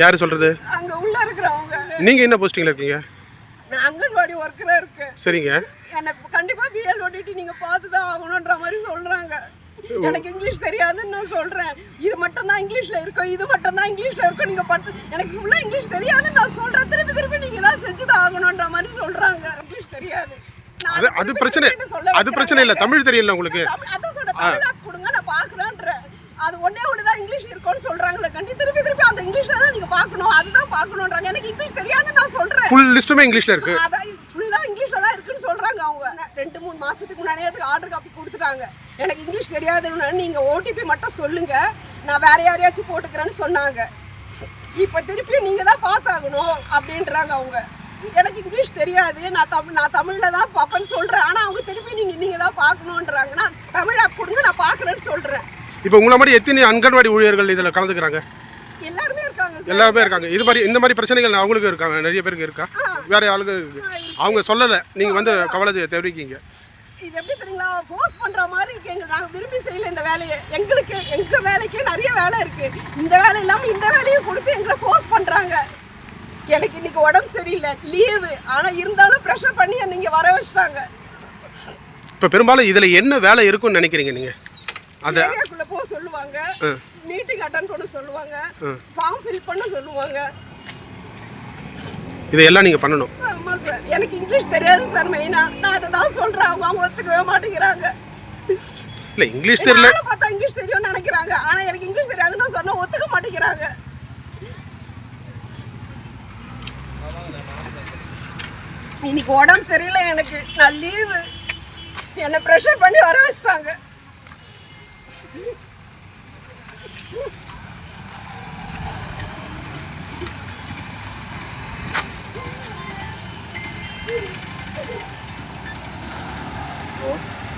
யார் சொல்கிறது அங்க உள்ள இருக்கிறவங்க. நீங்கள் என்ன போஸ்டிங்கில் இருக்கீங்க? நான் அங்கன்வாடி ஒர்க்கரா இருக்கேன். சரிங்க. எனக்கு கண்டிப்பா பிஎல்ஓ டியூட்டி நீங்க பார்த்து தான் ஆகணும்ன்ற மாதிரி சொல்றாங்க. எனக்கு இங்கிலீஷ் தெரியாதுன்னு நான் சொல்றேன். இது மட்டும் தான் இங்கிலீஷ்ல இருக்கும் இது மட்டும் தான் இங்கிலீஷ்ல இருக்கும். நீங்க பார்த்து எனக்கு ஃபுல்லா இங்கிலீஷ் தெரியாதுன்னு நான் சொல்றேன். திருப்பி திருப்பி நீங்க தான் செஞ்சுதான் ஆகணும்ன்ற மாதிரி சொல்றாங்க. இங்கிலீஷ் தெரியாது. அது அது பிரச்சனை. அது பிரச்சனை இல்லை. தமிழ் தெரியல உங்களுக்கு தமிழ் அதான் சொல்றேன் தமிழ் app கொடுங்க நான் பாக்குறேன்றேன் அது ஒண்ணே ஒண்ணுதான் இங்கிலீஷ் இருக்கும்னு சொல்றாங்களே கண்டி திருப்பி திருப்பி அந்த இங்கிலீஷ்ல தான் நீங்க பார்க்கணும் அதுதான் பார்க்கணும்ன்றாங்க. எனக்கு இங்கிலீஷ் தெரியாதுன்னு நான் சொல்றேன். ஃபுல் லிஸ்ட்டுமே இங்கிலீஷில் இருக்குது அதான் ஃபுல்லா இங்கிலீஷ்ல தான் இருக்குன்னு சொல்றாங்க அவங்க. ரெண்டு மூணு மாசத்துக்கு முன்னாடியே ஆர்டர் காப்பி கொடுத்துட்டாங்க. எனக்கு இங்கிலீஷ் தெரியாதுன்னு நீங்க ஓடிபி மட்டும் சொல்லுங்க. நான் வேற யாரையாச்சும் போட்டுக்கிறேன்னு சொன்னாங்க. இப்ப திருப்பி நீங்க தான் பார்த்தாகணும் அப்படின்றாங்க அவங்க. எனக்கு இங்கிலீஷ் தெரியாது. நான் தமிழ் நான் தமிழ்ல தான் பார்ப்பேன்னு சொல்றேன். ஆனா அவங்க திருப்பி நீங்க நீங்க தான் பார்க்கணுன்றாங்க நான் தமிழ் கொடுங்க நான் பார்க்கறேன்னு சொல்றேன். இப்போ உங்களை மாதிரி எத்தனை அங்கன்வாடி ஊழியர்கள் இதில் கலந்துக்கிறாங்க? எல்லாருமே இருக்காங்க. எல்லாருமே இருக்காங்க. இது மாதிரி இந்த மாதிரி பிரச்சனைகள் அவங்களுக்கு இருக்காங்க நிறைய பேருக்கு இருக்கா? வேற ஆளுங்க இருக்கு? அவங்க சொல்லலை. நீங்கள் வந்து கவலை தெரிவிக்கீங்க. இது எப்படி தெரியுங்களா? ஃபோர்ஸ் பண்ற மாதிரி எங்க நாங்க விரும்பி செய்யல இந்த வேலையை. எங்களுக்கு எங்க வேலைக்கே நிறைய வேலை இருக்கு. இந்த வேலை இந்த வேலையும் கொடுத்து எங்களை ஃபோர்ஸ் பண்றாங்க. எனக்கு இன்னைக்கு உடம்பு சரியில்லை. லீவு ஆனா இருந்தாலும் ப்ரெஷர் பண்ணி இங்க வர வச்சிட்டாங்க. இப்போ பெரும்பாலும் இதில் என்ன வேலை இருக்குன்னு நினைக்கிறீங்க நீங்கள் ஏரியாக்குள்ள போக சொல்லுவாங்க. மீட்டிங் அட்டன் பண்ண சொல்லுவாங்க. ஃபார்ம் ஃபில் பண்ண சொல்லுவாங்க. இதையெல்லாம் நீங்கள் பண்ணணும். ஆமா சார் எனக்கு இங்கிலீஷ் தெரியாது சார் மெயினா நான் அதை தான் சொல்றேன். அவங்க அவங்க ஒத்துக்கவே மாட்டேங்கிறாங்க. இல்லை இங்கிலீஷ் தெரியல. பார்த்தா இங்கிலீஷ் தெரியும்னு நினைக்கிறாங்க. ஆனா எனக்கு இங்கிலீஷ் தெரியாதுன்னு சொன்னா ஒத்துக்க மாட்டேங்கிறாங்க. இன்னைக்கு உடம்பு சரியில்லை எனக்கு. நான் லீவு என்னை ப்ரெஷர் பண்ணி வர வச்சிட்டாங்க. Oh.